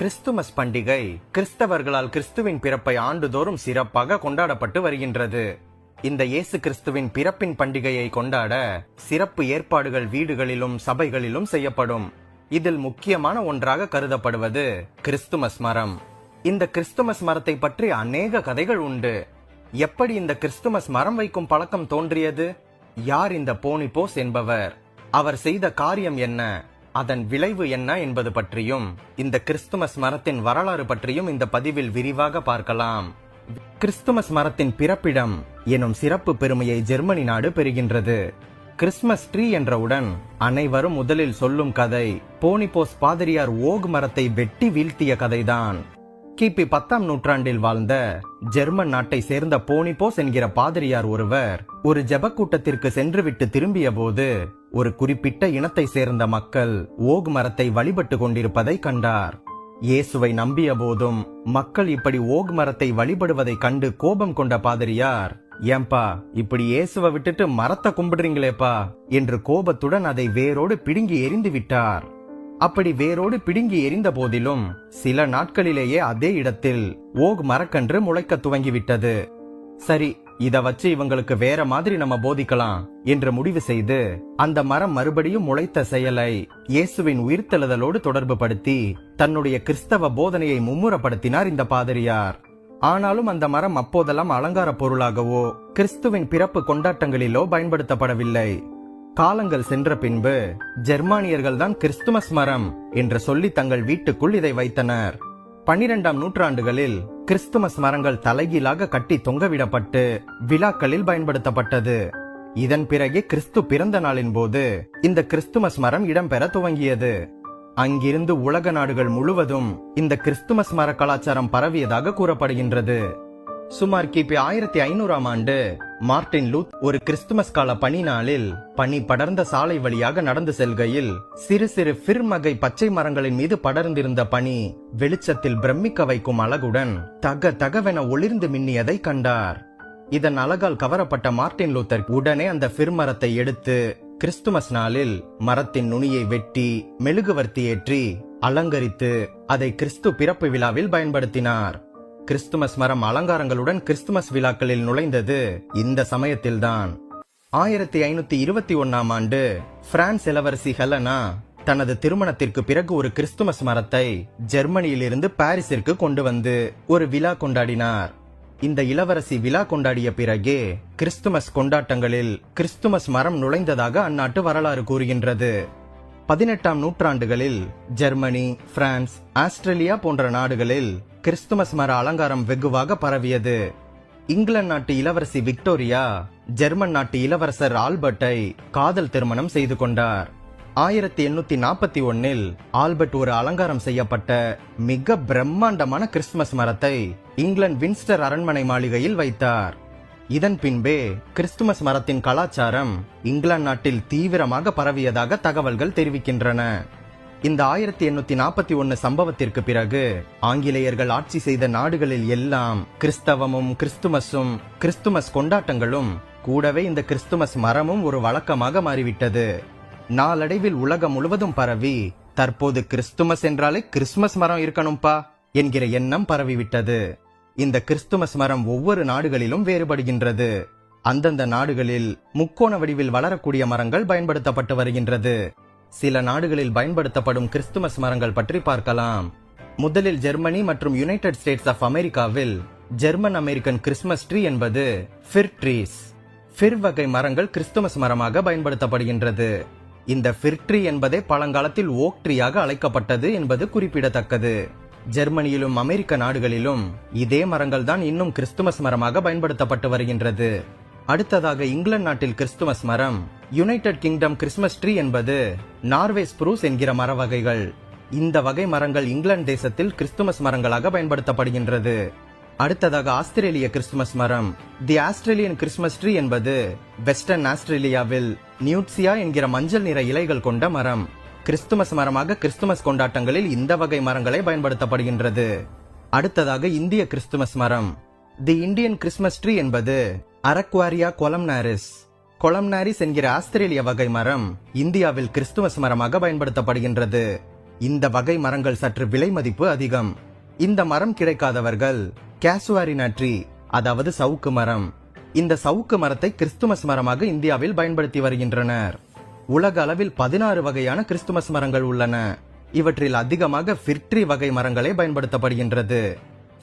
Christmas பண்டிகை கிறிஸ்தவர்களால் கிறிஸ்துவின் பிறப்பை ஆண்டுதோறும் சிறப்பாக கொண்டாடப்பட்டு வருகின்றது. இந்த இயேசு கிறிஸ்துவின் பிறப்பின் பண்டிகையை கொண்டாட சிறப்பு ஏற்பாடுகள் வீடுகளிலும் சபைகளிலும் செய்யப்படும். இதில் முக்கியமான ஒன்றாக கருதப்படுவது கிறிஸ்துமஸ் மரம். இந்த கிறிஸ்துமஸ் மரத்தை பற்றி அநேக கதைகள் உண்டு. எப்படி இந்த கிறிஸ்துமஸ் மரம் வைக்கும் பழக்கம் தோன்றியது? யார் இந்த போனிபோஸ் என்பவர்? அவர் செய்த காரியம் என்ன? அதன் விளைவு என்ன என்பது பற்றியும் இந்த கிறிஸ்துமஸ் மரத்தின் வரலாறு பற்றியும் இந்த பதிவில் விரிவாக பார்க்கலாம். கிறிஸ்துமஸ் மரத்தின் பிறப்பிடம் எனும் சிறப்பு பெருமையை ஜெர்மனி நாடு பெறுகின்றது. கிறிஸ்துமஸ் ட்ரீ என்றவுடன் அனைவரும் முதலில் சொல்லும் கதை போனிபோஸ் பாதிரியார் ஓக் மரத்தை வெட்டி வீழ்த்திய கதைதான். கிபி பத்தாம் நூற்றாண்டில் வாழ்ந்த ஜெர்மன் நாட்டை சேர்ந்த போனிபோஸ் என்கிற பாதிரியார் ஒருவர் ஒரு ஜெப கூட்டத்திற்கு சென்றுவிட்டு திரும்பிய போது ஒரு குறிப்பிட்ட இனத்தை சேர்ந்த மக்கள் ஓக் மரத்தை வழிபட்டு கொண்டிருப்பதை கண்டார். இயேசுவை நம்பிய போதும் மக்கள் இப்படி ஓக் மரத்தை வழிபடுவதை கண்டு கோபம் கொண்ட பாதிரியார் ஏன்பா இப்படி இயேசுவை விட்டுட்டு மரத்தை கும்பிடுறீங்களேப்பா? என்று கோபத்துடன் அதை வேரோடு பிடுங்கி எரிந்து விட்டார். அப்படி வேரோடு பிடுங்கி எரிந்த போதிலும் சில நாட்களிலேயே அதே இடத்தில் ஓக் மரக்கன்று முளைக்க துவங்கிவிட்டது. சரி இத வச்சு இவங்களுக்கு வேற மாதிரி நம்ம போதிக்கலாம் என்று முடிவு செய்து அந்த மரம் மறுபடியும் முளைத்த செயலை இயேசுவின் உயிர்த்தெழுதலோடு தொடர்பு படுத்தி தன்னுடைய கிறிஸ்தவ போதனையை மும்முரப்படுத்தினார் இந்த பாதிரியார். ஆனாலும் அந்த மரம் அப்போதெல்லாம் அலங்கார பொருளாகவோ கிறிஸ்துவின் பிறப்பு கொண்டாட்டங்களிலோ பயன்படுத்தப்படவில்லை. காலங்கள் சென்ற பின்பு ஜெர்மானியர்கள் தான் கிறிஸ்துமஸ் மரம் என்று சொல்லி தங்கள் வீட்டுக்குள் இதை வைத்தனர். பன்னிரெண்டாம் நூற்றாண்டுகளில் கிறிஸ்துமஸ் மரங்கள் தலைகீழாக கட்டி தொங்கவிடப்பட்டு விழாக்களில் பயன்படுத்தப்பட்டது. இதன் பிறகே கிறிஸ்து பிறந்த நாளின் போது இந்த கிறிஸ்துமஸ் மரம் இடம்பெற துவங்கியது. அங்கிருந்து உலக நாடுகள் முழுவதும் இந்த கிறிஸ்துமஸ் மர கலாச்சாரம் பரவியதாக கூறப்படுகின்றது. சுமார் கிபி ஆயிரத்தி ஐநூறாம் ஆண்டு மார்டின் லூத் ஒரு கிறிஸ்துமஸ் கால பனி நாளில் பனி படர்ந்த சாலை வழியாக நடந்து செல்கையில் சிறு சிறு ஃபிர்மகை பச்சை மரங்களின் மீது படர்ந்திருந்த பனி வெளிச்சத்தில் பிரமிக்க வைக்கும் அழகுடன் தக தகவென ஒளிர்ந்து மின்னியதை கண்டார். இதன் அழகால் கவரப்பட்ட மார்டின் லூத்தர் உடனே அந்த ஃபிர்மரத்தை எடுத்து கிறிஸ்துமஸ் நாளில் மரத்தின் நுனியை வெட்டி மெழுகுவர்த்தி ஏற்றி அலங்கரித்து அதை கிறிஸ்து பிறப்பு விழாவில் பயன்படுத்தினார். கிறிஸ்துமஸ் மரம் அலங்காரங்களுடன் கிறிஸ்துமஸ் விழாக்களில் நுழைந்தது இந்த சமயத்தில்தான். ஆயிரத்தி ஐநூத்தி இருபத்தி ஒன்னாம் ஆண்டு பிரான்ஸ் இளவரசி ஹெலனா தனது திருமணத்திற்கு பிறகு ஒரு கிறிஸ்துமஸ் மரத்தை ஜெர்மனியிலிருந்து பாரிஸிற்கு கொண்டு வந்து ஒரு விழா கொண்டாடினார். இந்த இளவரசி விழா கொண்டாடிய பிறகே கிறிஸ்துமஸ் கொண்டாட்டங்களில் கிறிஸ்துமஸ் மரம் நுழைந்ததாக அந்நாட்டு வரலாறு கூறுகின்றது. பதினெட்டாம் நூற்றாண்டுகளில் ஜெர்மனி பிரான்ஸ் ஆஸ்திரேலியா போன்ற நாடுகளில் கிறிஸ்துமஸ் மர அலங்காரம் வெகுவாக பரவியது. இங்கிலாந்து நாட்டு இளவரசி விக்டோரியா ஜெர்மன் நாட்டு இளவரசர் ஆல்பர்ட்டை காதல் திருமணம் செய்து கொண்டார். ஆயிரத்தி எண்ணூத்தி நாற்பத்தி ஒன்னில் ஆல்பர்ட் ஒரு அலங்காரம் செய்யப்பட்ட மிக பிரம்மாண்டமான கிறிஸ்துமஸ் மரத்தை இங்கிலாந்து வின்ஸ்டர் அரண்மனை மாளிகையில் வைத்தார். இதன் பின்பே கிறிஸ்துமஸ் மரத்தின் கலாச்சாரம் இங்கிலாந்து நாட்டில் தீவிரமாக பரவியதாக தகவல்கள் தெரிவிக்கின்றன. இந்த ஆயிரத்தி எண்ணூத்தி நாற்பத்தி ஒன்னு சம்பவத்திற்கு பிறகு ஆங்கிலேயர்கள் ஆட்சி செய்த நாடுகளில் எல்லாம் கிறிஸ்தவமும் கிறிஸ்துமஸும் கிறிஸ்துமஸ் கொண்டாட்டங்களும் கூடவே இந்த கிறிஸ்துமஸ் மரமும் ஒரு வழக்கமாக மாறிவிட்டது. நாளடைவில் உலகம் முழுவதும் பரவி தற்போது கிறிஸ்துமஸ் என்றாலே கிறிஸ்துமஸ் மரம் இருக்கணும்பா என்கிற எண்ணம் பரவிவிட்டது. இந்த கிறிஸ்துமஸ் மரம் ஒவ்வொரு நாடுகளிலும் வேறுபடுகின்றது. அந்தந்த நாடுகளில் முக்கோண வடிவில் வளரக்கூடிய மரங்கள் பயன்படுத்தப்பட்டு வருகின்றது. சில நாடுகளில் பயன்படுத்தப்படும் கிறிஸ்துமஸ் மரங்கள் பற்றி பார்க்கலாம். முதலில் ஜெர்மனி மற்றும் யுனைடெட் ஸ்டேட்ஸ் ஆஃப் அமெரிக்காவில் ஜெர்மன் அமெரிக்கன் கிறிஸ்துமஸ் ட்ரீ என்பது ஃபிர் ட்ரீஸ் ஃபிர் வகை மரங்கள் கிறிஸ்துமஸ் மரமாக பயன்படுத்தப்படுகின்றது. இந்த ஃபிர் ட்ரீ என்பதே பழங்காலத்தில் ஓக் ட்ரீயாக அழைக்கப்பட்டது என்பது குறிப்பிடத்தக்கது. ஜெர்மனியிலும் அமெரிக்க நாடுகளிலும் இதே மரங்கள் தான் இன்னும் கிறிஸ்துமஸ் மரமாக பயன்படுத்தப்பட்டு வருகின்றது. அடுத்ததாக இங்கிலாந்து நாட்டில் கிறிஸ்துமஸ் மரம் யுனைடெட் கிங்டம் கிறிஸ்துமஸ் ட்ரீ என்பது நார்வே ஸ்ப்ரூஸ் என்கிற மர வகைகள். இந்த வகை மரங்கள் இங்கிலாந்து தேசத்தில் கிறிஸ்துமஸ் மரங்களாக பயன்படுத்தப்படுகின்றது. அடுத்ததாக ஆஸ்திரேலிய கிறிஸ்துமஸ் மரம் தி ஆஸ்திரேலியன் கிறிஸ்துமஸ் ட்ரீ என்பது வெஸ்டர்ன் ஆஸ்திரேலியாவில் நியூட்சியா என்கிற மஞ்சள் நிற இலைகள் கொண்ட மரம். கிறிஸ்துமஸ் மரமாக கிறிஸ்துமஸ் கொண்டாட்டங்களில் இந்த வகை மரங்களை பயன்படுத்தப்படுகின்றது. அடுத்ததாக இந்திய கிறிஸ்துமஸ் மரம். தி இந்தியன் கிறிஸ்துமஸ் ட்ரீ என்பது அரக்வாரியா கொலம்னாரிஸ். கொலம்னாரிஸ் என்கிற ஆஸ்திரேலிய வகை மரம் இந்தியாவில் கிறிஸ்துமஸ் மரமாக பயன்படுத்தப்படுகின்றது. இந்த வகை மரங்கள் சற்று விலை மதிப்பு அதிகம். இந்த மரம் கிடைக்காதவர்கள் கேசுவாரினா ட்ரீ அதாவது சவுக்கு மரம். இந்த சவுக்கு மரத்தை கிறிஸ்துமஸ் மரமாக இந்தியாவில் பயன்படுத்தி வருகின்றனர். உலக அளவில் பதினாறு வகையான கிறிஸ்துமஸ் மரங்கள் உள்ளன. இவற்றில் அதிகமாக ஃபிர்ட்ரி வகை மரங்களே பயன்படுத்தப்படுகின்றது.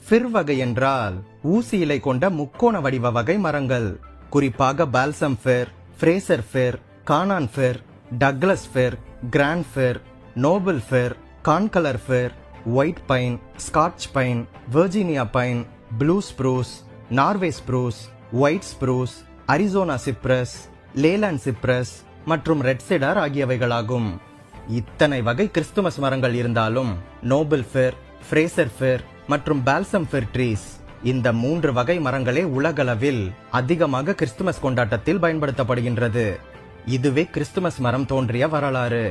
ஃபிர் வகை என்றால் ஊசி இலை கொண்ட முக்கோண வடிவ வகை மரங்கள். குறிப்பாக balsam fir Fraser fir Canaan fir Douglas fir grand fir noble fir concolor fir white pine Scotch pine Virginia pine blue spruce Norway spruce white spruce Arizona cypress Leyland cypress மற்றும் ரெட் சிடார் ஆகியவைகளாகும். இத்தனை வகை Christmas மரங்கள் இருந்தாலும் Nobel ஃபெர் Fraser ஃபெர் மற்றும் balsam ஃபெர் trees இந்த மூன்று வகை மரங்களே உலகளவில் அதிகமாக கிறிஸ்துமஸ் கொண்டாட்டத்தில் பயன்படுத்தப்படுகின்றது. இதுவே கிறிஸ்துமஸ் மரம் தோன்றிய வரலாறு.